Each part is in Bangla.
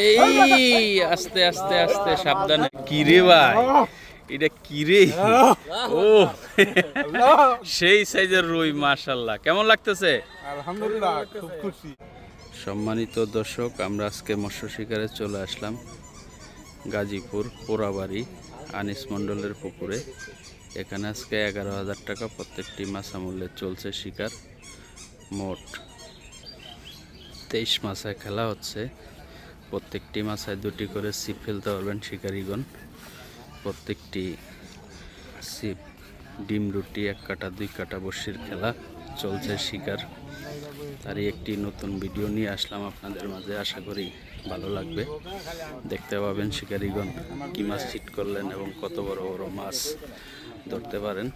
এই আস্তে আস্তে আস্তে সাবধানে। কিরে ভাই? এটা কিরে? ও। সেই সাইজের রুই মাশাল্লাহ কেমন লাগতেছে? আলহামদুলিল্লাহ খুব খুশি। সম্মানিত দর্শক আমরা আজকে মৎস্য শিকারে চলে আসলাম গাজীপুর পোড়াবাড়ি আনিস মণ্ডলের পুকুরে। এখানে আজকে এগারো হাজার টাকা প্রত্যেকটি মাছা মূল্যে চলছে শিকার। মোট তেইশ মাছায় খেলা হচ্ছে। প্রত্যেকটি মাছায় দুটি করে ছিপ ফেলতে পারবেন শিকারীগণ। প্রত্যেকটি ছিপ, ডিম, রুটি, এক কাটা, দুই কাটা বসির খেলা চলছে শিকার। তারই একটি নতুন ভিডিও নিয়ে আসলাম আপনাদের মাঝে। আশা করি ভালো লাগবে। দেখতে পাবেন শিকারীগণ কি মাছ চিট করলেন এবং কত বড় বড় মাছ ধরতে পারেন।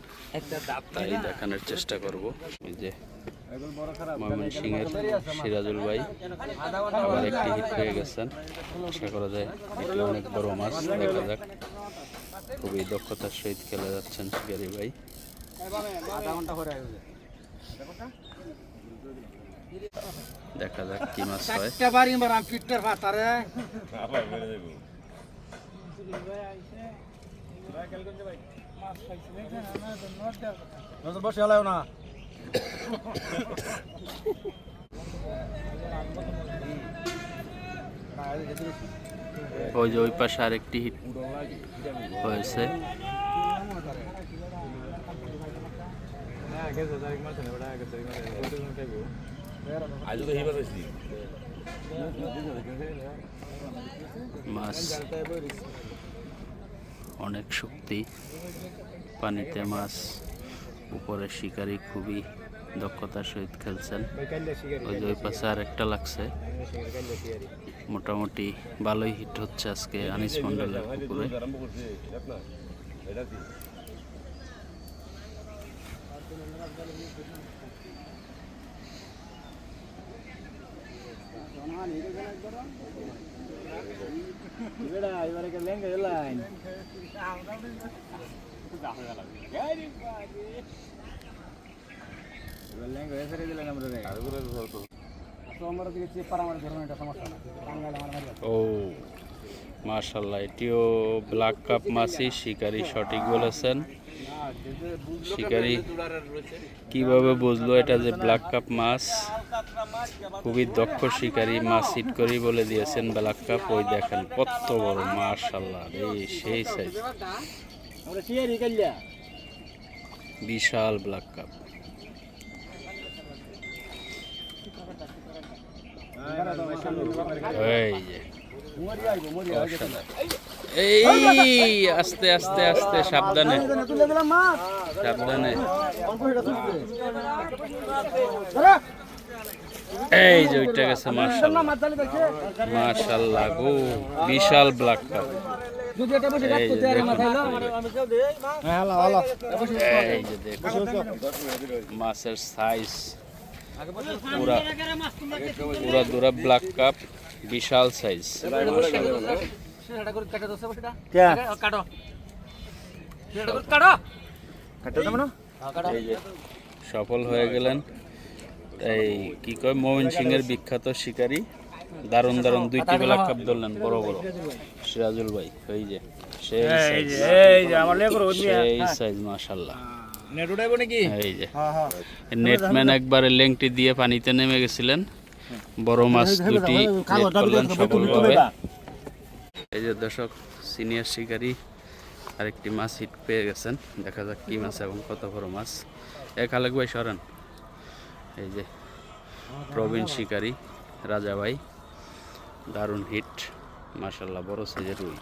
তাই দেখানোর চেষ্টা করব। এই যে ময়মনসিংহের সিরাজুল ভাই আবার একটি হিট পেয়ে গেছেন। আশা করা যায় এটি অনেক বড় মাছ দেখা যাক। খুবই দক্ষতার সহিত খেলে যাচ্ছেন শিকারি ভাই। দেখা যাক কি মাছ হয়। বসে না। ওই যে ওই পাশে আরেকটি হিট হয়েছে। মাছ। অনেক শক্তি। পানিতে মাছ। উপরে শিকারি খুবই দক্ষতার সহিত খেলছেন। ওই যে ওই পাশে আরেকটা লাগছে। মোটামুটি ভালোই হিট হচ্ছে আজকে আনিস মন্ডলের পুকুরে। ও মাশাল্লাহ এটিও ব্ল্যাক কাপ মাছই শিকারি সঠিক বলেছেন। শিকারি কীভাবে বুঝলো এটা যে ব্ল্যাক কাপ মাছ? খুবই দক্ষ শিকারি মাছ হিট করেই বলে দিয়েছেন ব্ল্যাক কাপ। ওই দেখেন কত বড় মাশাল্লাহ এই সেই সাইজ বিশাল ব্ল্যাক কাপ। এই আস্তে আস্তে আস্তে, সাবধানে। সাবধানে। এই যে ওইটা গেছে মার্শাল্লাহ মার্শাল্লাহ গো, বিশাল ব্ল্যাক মাছের সাইজ পুরা পুরা দুরা ব্ল্যাক কাপ বিশাল সাইজ সফল হয়ে গেলেন এই কি কয় মোমিন সিং এর বিখ্যাত শিকারী। দারুণ দারুণ দুইটি ব্ল্যাক কাপ ধরলেন বড় বড়। সিরাজুল ভাই এই যে সেই size, এই যে। নেটম্যান একবারে লেংটি দিয়ে পানিতে নেমে গেছিলেন। বড় মাছ দুটি করলেন সফলভাবে এই যে দর্শক সিনিয়র শিকারী আরেকটি মাছ হিট পেয়ে গেছেন। দেখা যাক কি মাছ এবং কত বড় মাছ। এক আলেক ভাই সরেন। এই যে প্রবীণ শিকারী রাজা ভাই দারুণ হিট মাশাল্লাহ বড় সাইজের রুই।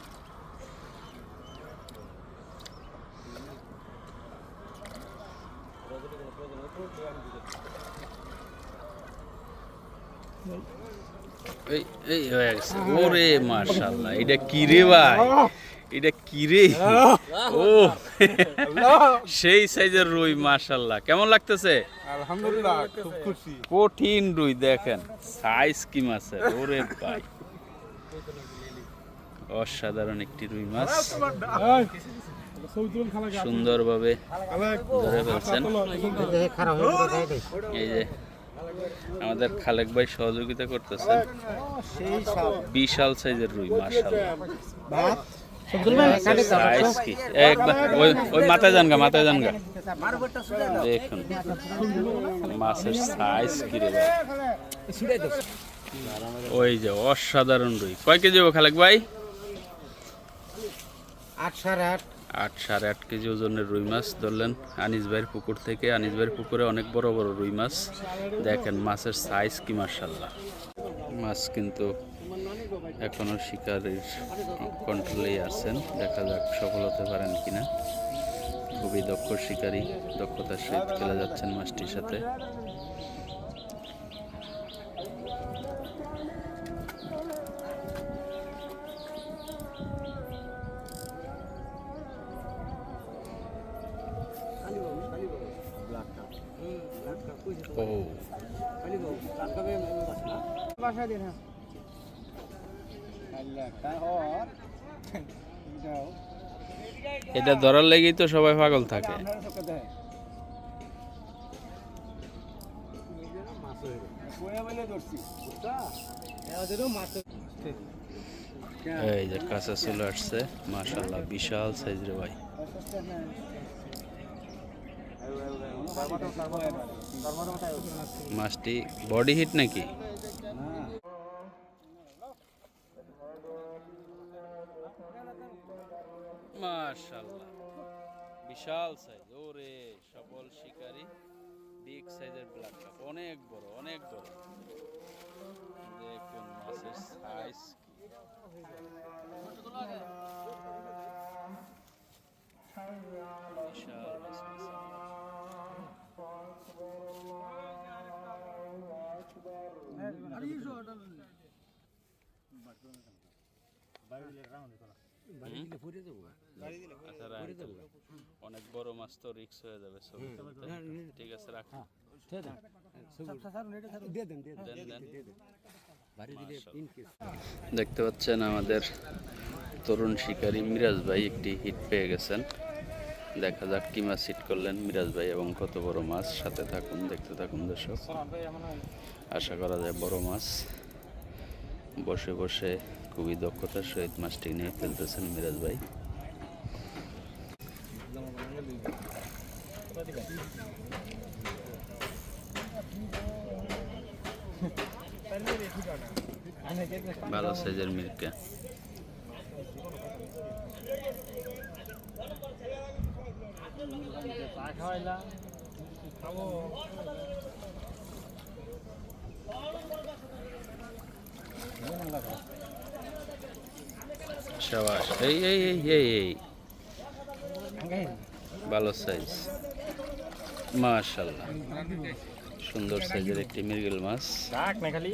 এই এই হয়ে গেছে। ওরে এটা কি রে ভাই? এটা কি রে? ও সেই সাইজের রুই মাশাল্লাহ কেমন লাগতেছে? আলহামদুলিল্লাহ খুব খুশি। কঠিন রুই দেখেন সাইজ কি মাছের? ওরে ভাই। অসাধারণ একটি রুই মাছ। সুন্দরভাবে ধরে ফেলছেন। এই যে আমাদের খালেক ভাই সহযোগিতা করতেছে। বিশাল সাইজের রুই ওই মাথায় যান গা মাথায় যান গা। দেখুন মাছের সাইজ কি রে ওই যে অসাধারণ রুই। কয় কেজি খালেক ভাই? আট সাড়ে আট। আট সাড়ে আট কেজি ওজনের রুই মাছ ধরলেন আনিস ভাইয়ের পুকুর থেকে। আনিস ভাইয়ের পুকুরে অনেক বড় বড় রুই মাছ। দেখেন মাছের সাইজ কি মার্শাল্লাহ মাছ কিন্তু এখনও শিকারের কন্ট্রোলেই আছেন। দেখা যাক সফল হতে পারেন কিনা। খুবই দক্ষ শিকারী, দক্ষতার সহিত খেলা যাচ্ছেন মাছটির সাথে। এটা ধরার লেগেই তো সবাই পাগল থাকে। এই যে কাঁচা চলে আসছে মাশাল্লাহ বিশাল সাইজ রে ভাই। মাছটি বডি হিট নাকি? মাশাল্লাহ বিশাল সাইজ ওরে সফল শিকারী। বিগ সাইজের ব্ল্যাক কাপ অনেক বড় অনেক বড়। দেখুন মাছের সাইজ আচ্ছা, রাখ অনেক বড় মাছ তো রিক্স হয়ে যাবে ছবি ঠিক আছে রাখ। দেন। দেখতে পাচ্ছেন আমাদের তরুণ শিকারী মিরাজ ভাই একটি হিট পেয়ে গেছেন। দেখা যাক কি মাছ হিট করলেন মিরাজ ভাই এবং কত বড় মাছ। সাথে থাকুন দেখতে থাকুন দর্শক। আশা করা যায় বড় মাছ। বসে বসে খুবই দক্ষতার সহিত মাছটি নিয়ে ফেলতেছেন মিরাজ ভাই। ভালো সাইজের মির্কা সাবাস এই এই এই এই এই ভালো সাইজ মাশাল্লাহ সুন্দর সাইজের একটি মৃগেল মাছ খালি